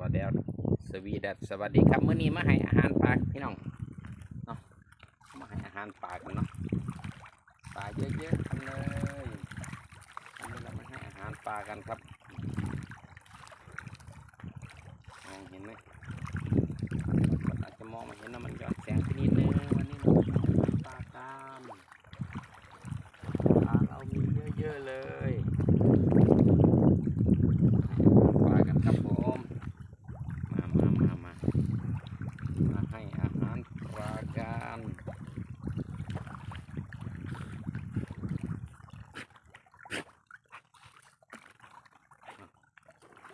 วัสดีสวีดัสสวัสดีครับมื้อนี้มาให้อาหารปลาพี่น้องเนาะมาให้อาหารปลากันเนาะปลาเยอะๆกันเลยวันนี้เรามาให้อาหารปลากันครับมองเห็นไหมอาจจะมองไม่เห็นนะมันย้อนแสงนิดนึงวันนี้เราปลากันปลาเรามีเยอะๆเลยปลากันครับผม มามามามามาให้อาหารปลา กัน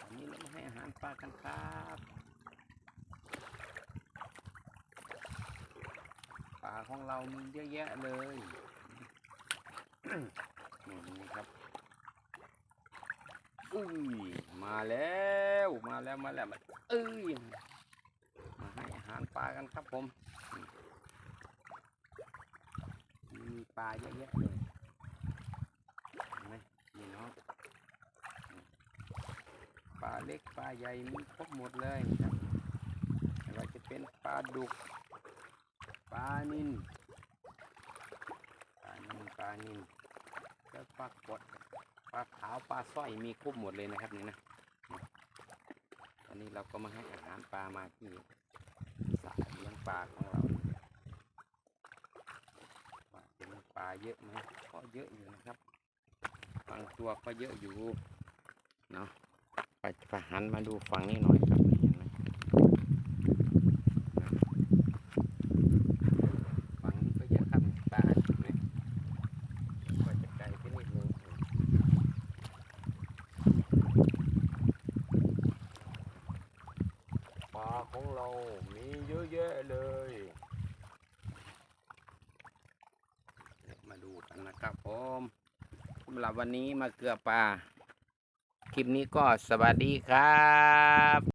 วันนี้เรามาให้อาหารปลากันครับปลาของเรามีเยอะแยะเลยนี่ครับอุ้ยมาแล้วมาแล้วมาแล้วมาเอ้ยมาให้อาหารปลากันครับผม มีปลาเยอะแยะเลยเห็นไหมนี่เนาะปลาเล็กปลาใหญ่มีครบหมดเลยนะครับไม่ว่าจะเป็นปลาดุกปลานินปลานินปลานินแล้วปลากดปลาขาวปลาสร้อยมีครบหมดเลยนะครับนี่นะตอนนี้เราก็มาให้อาหารปลามาที่สระเลี้ยงปลาของเราว่าจะมีปลาเยอะไหมก็เยอะอยู่นะครับบางตัวก็เยอะอยู่เนาะไปหันมาดูฝั่งนี้หน่อยครับเห็นไหมฝั่งนี้ก็เยอะครับปลาเนไหมก็จะไกลไปนิดนึงปลาของเรามีเยอะแยะเลยเดี๋ยว มาดูกันนะครับผมสำหรับวันนี้มาเกลือปลาคลิปนี้ก็สวัสดีครับ